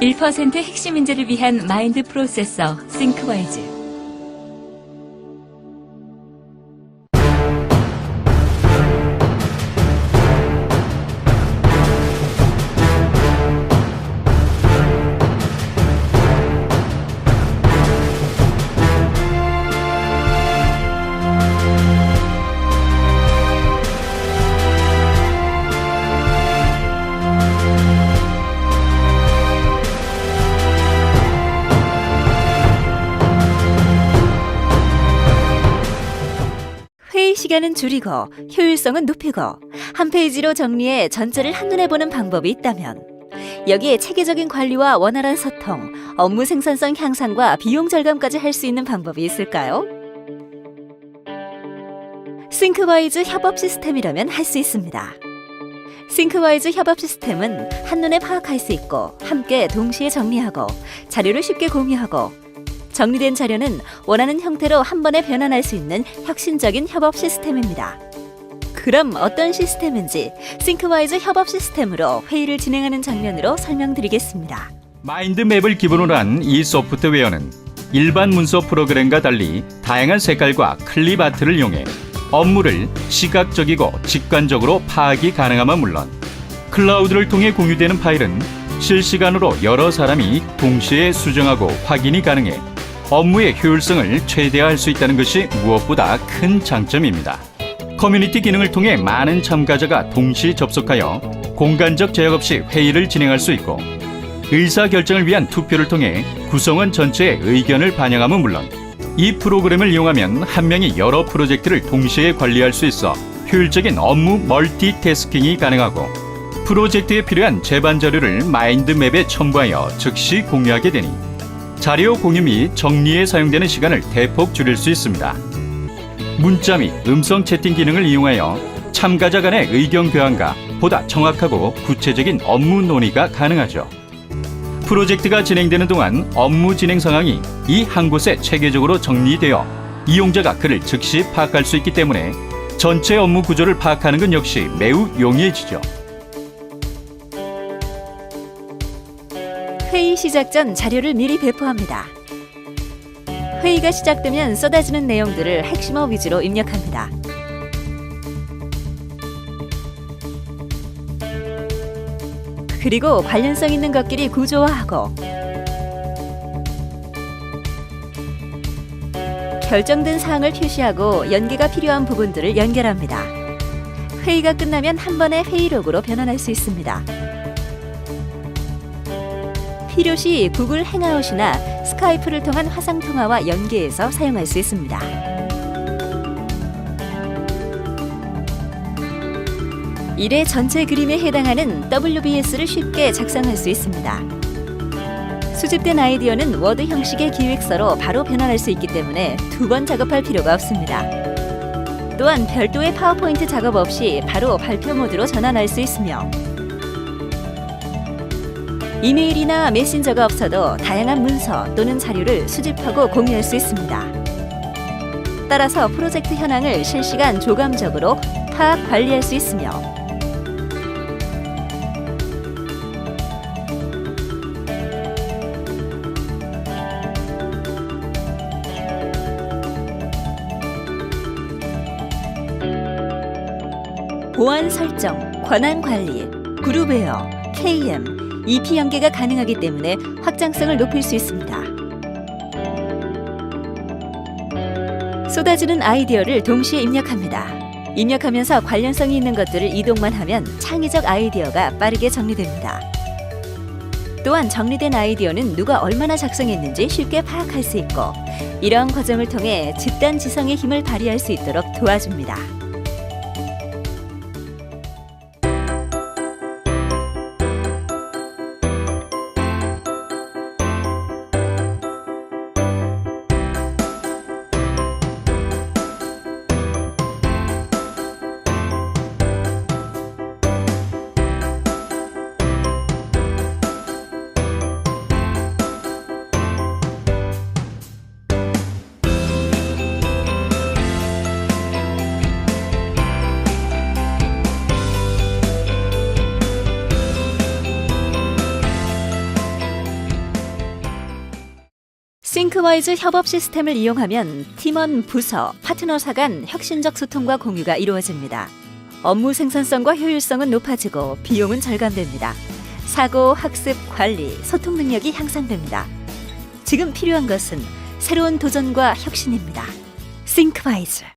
100% 핵심 인재를 위한 마인드 프로세서 싱크와이즈. 시간은 줄이고 효율성은 높이고 한 페이지로 정리해 전체를 한눈에 보는 방법이 있다면 여기에 체계적인 관리와 원활한 소통, 업무 생산성 향상과 비용 절감까지 할 수 있는 방법이 있을까요? 싱크와이즈 협업 시스템이라면 할 수 있습니다. 싱크와이즈 협업 시스템은 한눈에 파악할 수 있고 함께 동시에 정리하고 자료를 쉽게 공유하고 정리된 자료는 원하는 형태로 한 번에 변환할 수 있는 혁신적인 협업 시스템입니다. 그럼 어떤 시스템인지 싱크와이즈 협업 시스템으로 회의를 진행하는 장면으로 설명드리겠습니다. 마인드맵을 기본으로 한 이 소프트웨어는 일반 문서 프로그램과 달리 다양한 색깔과 클립 아트를 이용해 업무를 시각적이고 직관적으로 파악이 가능함은 물론 클라우드를 통해 공유되는 파일은 실시간으로 여러 사람이 동시에 수정하고 확인이 가능해 업무의 효율성을 최대화할 수 있다는 것이 무엇보다 큰 장점입니다. 커뮤니티 기능을 통해 많은 참가자가 동시 접속하여 공간적 제약 없이 회의를 진행할 수 있고 의사 결정을 위한 투표를 통해 구성원 전체의 의견을 반영함은 물론 이 프로그램을 이용하면 한 명이 여러 프로젝트를 동시에 관리할 수 있어 효율적인 업무 멀티태스킹이 가능하고 프로젝트에 필요한 제반 자료를 마인드맵에 첨부하여 즉시 공유하게 되니 자료 공유 및 정리에 사용되는 시간을 대폭 줄일 수 있습니다. 문자 및 음성 채팅 기능을 이용하여 참가자 간의 의견 교환과 보다 정확하고 구체적인 업무 논의가 가능하죠. 프로젝트가 진행되는 동안 업무 진행 상황이 이 한 곳에 체계적으로 정리되어 이용자가 그를 즉시 파악할 수 있기 때문에 전체 업무 구조를 파악하는 것 역시 매우 용이해지죠. 회의 시작 전 자료를 미리 배포합니다. 회의가 시작되면 쏟아지는 내용들을 핵심어 위주로 입력합니다. 그리고 관련성 있는 것끼리 구조화하고 결정된 사항을 표시하고 연계가 필요한 부분들을 연결합니다. 회의가 끝나면 한 번에 회의록으로 변환할 수 있습니다. 필요시 구글 행아웃이나 스카이프를 통한 화상 통화와 연계해서 사용할 수 있습니다. 일의 전체 그림에 해당하는 WBS를 쉽게 작성할 수 있습니다. 수집된 아이디어는 워드 형식의 기획서로 바로 변환할 수 있기 때문에 두 번 작업할 필요가 없습니다. 또한 별도의 파워포인트 작업 없이 바로 발표 모드로 전환할 수 있으며 이메일이나 메신저가 없어도 다양한 문서 또는 자료를 수집하고 공유할 수 있습니다. 따라서 프로젝트 현황을 실시간 조감적으로 파악 관리할 수 있으며 보안 설정, 권한 관리, 그룹웨어, KM, EP 연계가 가능하기 때문에 확장성을 높일 수 있습니다. 쏟아지는 아이디어를 동시에 입력합니다. 입력하면서 관련성이 있는 것들을 이동만 하면 창의적 아이디어가 빠르게 정리됩니다. 또한 정리된 아이디어는 누가 얼마나 작성했는지 쉽게 파악할 수 있고 이러한 과정을 통해 집단 지성의 힘을 발휘할 수 있도록 도와줍니다. 싱크와이즈 협업 시스템을 이용하면 팀원, 부서, 파트너사 간 혁신적 소통과 공유가 이루어집니다. 업무 생산성과 효율성은 높아지고 비용은 절감됩니다. 사고, 학습, 관리, 소통 능력이 향상됩니다. 지금 필요한 것은 새로운 도전과 혁신입니다. 싱크와이즈